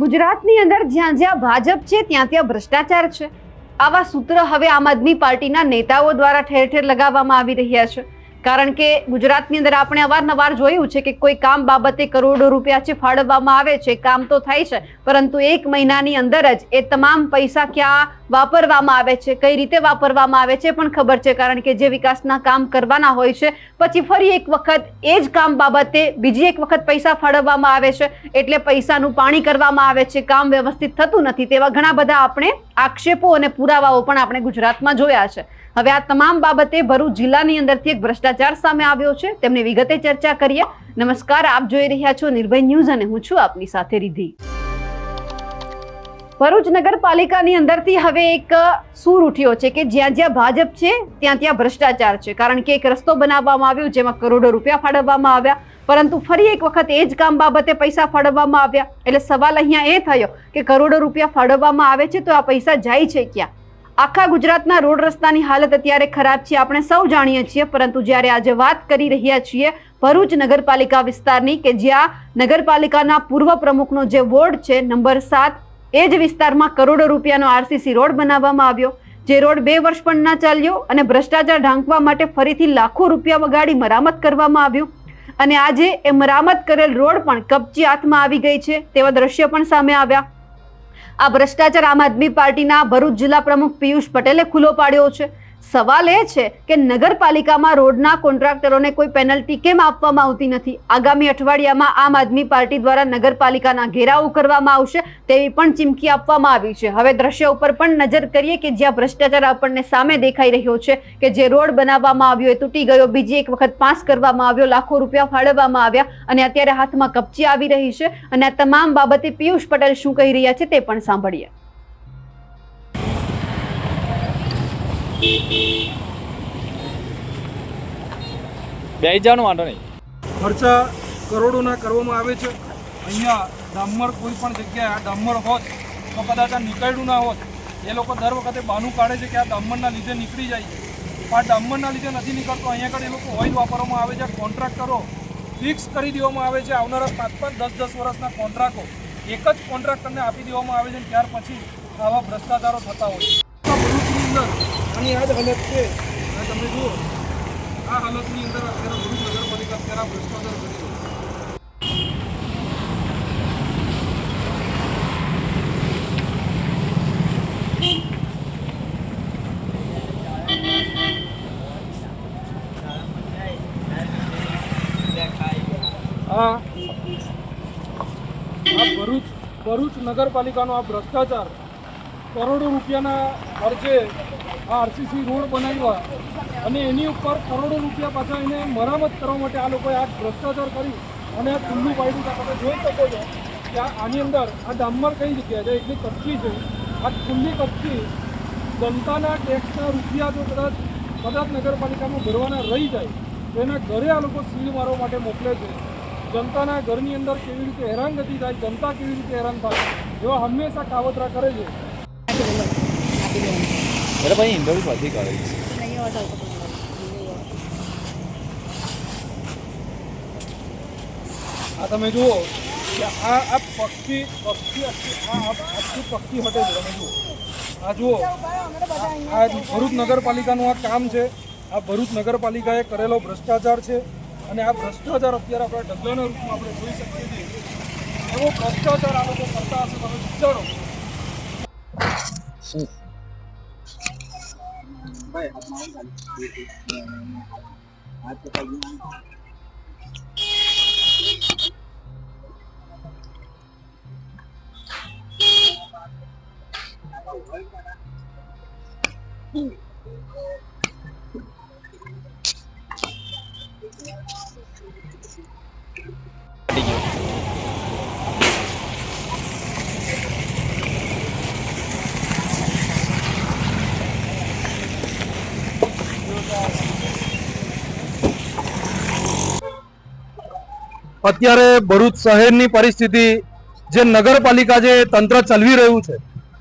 ગુજરાતની અંદર જ્યાં જ્યાં ભાજપ છે, ત્યાં ત્યાં ભ્રષ્ટાચાર છે. આવા સૂત્ર હવે આમ આદમી પાર્ટીના નેતાઓ દ્વારા ઠેર ઠેર લગાવવામાં આવી રહ્યા છે. કારણ કે ગુજરાતની અંદર આપણે અવારનવાર જોયું છે કે કોઈ કામ બાબતે કરોડો રૂપિયા છે ફાળવવામાં આવે છે, કામ તો થાય છે, પરંતુ એક મહિનાની અંદર જ એ તમામ પૈસા ક્યાં વાપરવામાં આવે છે, કઈ રીતે વાપરવામાં આવે છે પણ ખબર છે, કારણ કે જે વિકાસના કામ કરવાના હોય છે, પછી ફરી એક વખત એ જ કામ બાબતે બીજી એક વખત પૈસા ફાળવવામાં આવે છે, એટલે પૈસાનું પાણી કરવામાં આવે છે, કામ વ્યવસ્થિત થતું નથી, તેવા ઘણા બધા આપણે આક્ષેપો અને પુરાવાઓ પણ આપણે ગુજરાતમાં જોયા છે. હવે આ તમામ બાબતે ભરૂચ જિલ્લાની અંદરથી એક ભ્રષ્ટાચાર સામે આવ્યો છે. તેમની વિગતે ચર્ચા કરીએ. નમસ્કાર, આપ જોઈ રહ્યા છો નિર્ભય ન્યૂઝ અને હું છું આપની સાથે રિધિ ભરૂચ નગરપાલિકાની અંદરથી હવે એક સૂર ઉઠ્યો છે કે જ્યાં જ્યાં ભાજપ છે, ત્યાં ત્યાં ભ્રષ્ટાચાર છે. કારણ કે એક રસ્તો બનાવવામાં આવ્યો જેમાં કરોડો રૂપિયા ફાળવવામાં આવ્યા. પરંતુ ફરી એક વખત એ જ કામ બાબતે પૈસા ફાળવવામાં આવ્યા. એટલે સવાલ અહીંયા એ થયો કે કરોડો રૂપિયા ફાળવવામાં આવે છે તો આ પૈસા જાય છે ક્યાં? આખા ગુજરાતના રોડ રસ્તાની હાલત અત્યારે ખરાબ છે, આપણે સૌ જાણીએ છીએ, પરંતુ જ્યારે આજે વાત કરી રહ્યા છીએ ભરૂચ નગરપાલિકા વિસ્તારની કે જ્યાં નગરપાલિકાના પૂર્વ પ્રમુખનો જે વોર્ડ છે, નંબર સાત, એ જ વિસ્તારમાં કરોડો રૂપિયાનો આરસીસી રોડ બનાવવામાં આવ્યો, જે રોડ બે વર્ષ પણ ના ચાલ્યો અને ભ્રષ્ટાચાર ઢાંકવા માટે ફરીથી લાખો રૂપિયા વગાડી મરામત કરવામાં આવ્યું. અને આજે એ મરામત કરેલ રોડ પણ કબજી હાથમાં આવી ગઈ છે, તેવા દ્રશ્ય પણ સામે આવ્યા. આ ભ્રષ્ટાચાર આમ આદમી પાર્ટીના ભરૂચ જિલ્લા પ્રમુખ પિયુષ પટેલે ખુલ્લો પાડ્યો છે. સવાલ એ છે કે નગરપાલિકામાં રોડના કોન્ટ્રાક્ટરોને કોઈ પેનલ્ટી કેમ આપવામાં આવતી નથી? આગામી અઠવાડિયામાં આમ આદમી પાર્ટી દ્વારા નગરપાલિકાના ઘેરાવ કરવામાં આવશે તેવી પણ ચીમકી આપવામાં આવી છે. હવે દ્રશ્ય ઉપર પણ નજર કરીએ કે જ્યાં ભ્રષ્ટાચાર આપણને સામે દેખાઈ રહ્યો છે કે જે રોડ બનાવવામાં આવ્યો એ તૂટી ગયો, બીજી એક વખત પાસ કરવામાં આવ્યો, લાખો રૂપિયા ફાળવવામાં આવ્યા અને અત્યારે હાથમાં કપચી આવી રહી છે અને આ તમામ બાબતે પિયુષ પટેલ શું કહી રહ્યા છે તે પણ સાંભળીએ. બે જવાનો વાંધો નહીં. ખર્ચા કરોડોના કરવામાં આવે છે. અહીંયા ડામર કોઈ પણ જગ્યાએ, આ ડામર હોત તો કદાચ આ નીકળ્યું ના હોત. એ લોકો દર વખતે બાનું કાઢે છે કે આ ડામરના લીધે નીકળી જાય. છે આ ડામરના લીધે નથી નીકળતો. અહીંયા આગળ એ લોકો ઓઇલ વાપરવામાં આવે છે. કોન્ટ્રાક્ટરો ફિક્સ કરી. દેવામાં આવે છે. આવનારા પાંચ પાંચ, દસ દસ વર્ષના કોન્ટ્રાક્ટો એક જ કોન્ટ્રાક્ટરને આપી દેવામાં આવે છે ત્યાર પછી આવા ભ્રષ્ટાચારો થતા હોય છે. આની આ જ હાલત છે. આ તમે જુઓ આ હાલતની અંદર અત્યારે ભરૂચ નગરપાલિકા અત્યારે આ ભ્રષ્ટાચાર કરી છે. આ ભરૂચ ભરૂચ નગરપાલિકાનો આ ભ્રષ્ટાચાર કરોડો રૂપિયાના ખર્ચે આ આરસીસી રોડ બનાવ્યા અને એની ઉપર કરોડો રૂપિયા પાછા એને મરામત કરવા માટે આ લોકોએ આ ભ્રષ્ટાચાર કરી અને આ ખુલ્લું પાડ્યું તમે જોઈ શકો છો કે આની અંદર આ ડામર કઈ જગ્યાએ છે? એટલી કચ્છી છે. આ ખુલ્લી કચ્છી જનતાના ટેક્સના રૂપિયા જો કદાચ કદાચ નગરપાલિકામાં ભરવાના રહી જાય. તો એના ઘરે આ લોકો સીલ મારવા માટે મોકલે છે. જનતાના ઘરની અંદર કેવી રીતે હેરાનગતિ થાય, જનતા કેવી રીતે હેરાન થાય, એવા હંમેશા કાવતરા કરે છે. એટલે ભાઈ ઇન્ટરવ્યુ પછી કરે છે આ તમે જુઓ કે આ આ પક્ષી પક્ષી આ આ- આખી પક્ષી હટે છે તમે જુઓ આ જુઓ આ આ ભરૂચ નગરપાલિકાનું આ કામ છે. આ ભરૂચ નગરપાલિકાએ કરેલો ભ્રષ્ટાચાર છે અને આ ભ્રષ્ટાચાર અત્યારે આપણે ઢગલાના રૂપમાં આપણે જોઈ શકીએ છીએ. એવો ભ્રષ્ટાચાર આ લોકો કરતા હશે તમે વિચારો. có học máy là học cho tay với Mm-hmm. Thank you. અત્યારે ભરૂચ શહેરની પરિસ્થિતિ જે નગરપાલિકા જે તંત્ર ચલવી રહ્યું છે,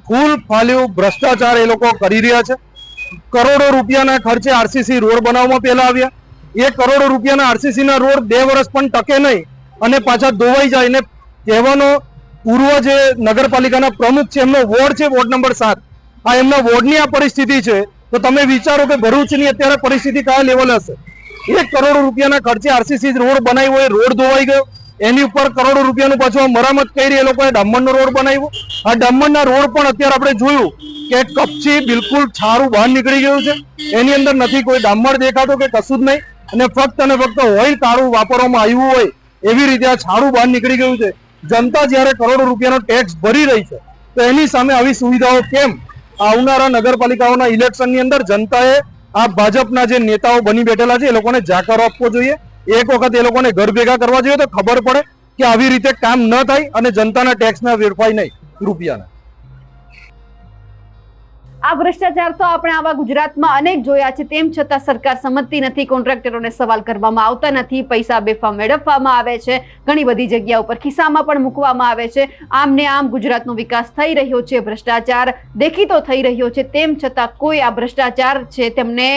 ફૂલ ફાલ્યું, ભ્રષ્ટાચાર એ લોકો કરી રહ્યા છે. કરોડો રૂપિયાના ખર્ચે આરસીસી રોડ બનાવવામાં પહેલા આવ્યા. એ કરોડો રૂપિયાના આરસીસી ના રોડ બે વર્ષ પણ ટકે નહીં અને પાછા ધોવાઈ જાય. ને કહેવાનો પૂર્વ જે નગરપાલિકાના પ્રમુખ છે, એમનો વોર્ડ છે, વોર્ડ નંબર સાત. આ એમના વોર્ડની આ પરિસ્થિતિ છે, તો તમે વિચારો કે ભરૂચની અત્યારે પરિસ્થિતિ કયા લેવલ હશે? એક કરોડ રૂપિયાના ખર્ચે આરસીસી રોડ બનાવ્યો એ રોડ ધોવાઈ ગયો. એની ઉપર કરોડો રૂપિયાનું પાછું મરામત કરી એ લોકોએ ડામરનો રોડ બનાવ્યો. આ ડામરના રોડ પણ અત્યારે આપણે જોયું કે કપચી બિલકુલ છારું બહાર નીકળી ગયું છે. એની અંદર નથી કોઈ ડામર દેખાતો કે કશું જ નહીં. અને ફક્ત અને ફક્ત ઓઇલ તારું વાપરવામાં આવ્યું હોય, એવી રીતે આ છારું બહાર નીકળી ગયું છે. જનતા જ્યારે કરોડો રૂપિયાનો ટેક્સ ભરી રહી છે, તો એની સામે આવી સુવિધાઓ કેમ? આવનારા નગરપાલિકાઓના ઇલેક્શનની અંદર જનતાએ આ ભાજપના જે નેતાઓ બની બેઠેલા છે, એ લોકોને જાકારો આપવો જોઈએ. એક વખત એ લોકોને ઘર ભેગા કરવા જોઈએ તો ખબર પડે કે આવી રીતે કામ ન થાય અને જનતાના ટેક્સના વેરફાય નહીં, રૂપિયાના. આ ભ્રષ્ટાચાર તો આપણે આવા ગુજરાતમાં અનેક જોયા છે. તેમ છતાં સરકાર સમજતી નથી, કોન્ટ્રાક્ટરોને સવાલ કરવામાં આવતા નથી, પૈસા બેફા મેળવવામાં આવે છે, ઘણી બધી જગ્યા ઉપર ખિસ્સામાં પણ મૂકવામાં આવે છે. આમ ને આમ ગુજરાતનો વિકાસ થઈ રહ્યો છે, ભ્રષ્ટાચાર દેખીતો થઈ રહ્યો છે. તેમ છતાં કોઈ આ ભ્રષ્ટાચાર છે તેમને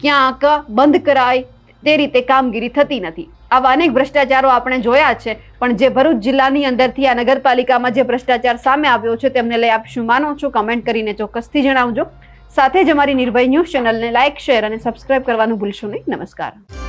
ક્યાંક બંધ કરાય તે રીતે કામગીરી થતી નથી. આવા અનેક ભ્રષ્ટાચારો આપણે જોયા છે. પણ જે ભરૂચ જિલ્લાની અંદરથી આ નગરપાલિકામાં જે ભ્રષ્ટાચાર સામે આવ્યો છે, તેમને લઈ આપ શું માનો છો? કમેન્ટ કરીને ચોક્કસથી જણાવજો. સાથે જ અમારી નિર્ભય ન્યૂઝ ચેનલને લાઇક શેર અને સબસ્ક્રાઇબ કરવાનું ભૂલશો નહીં. નમસ્કાર.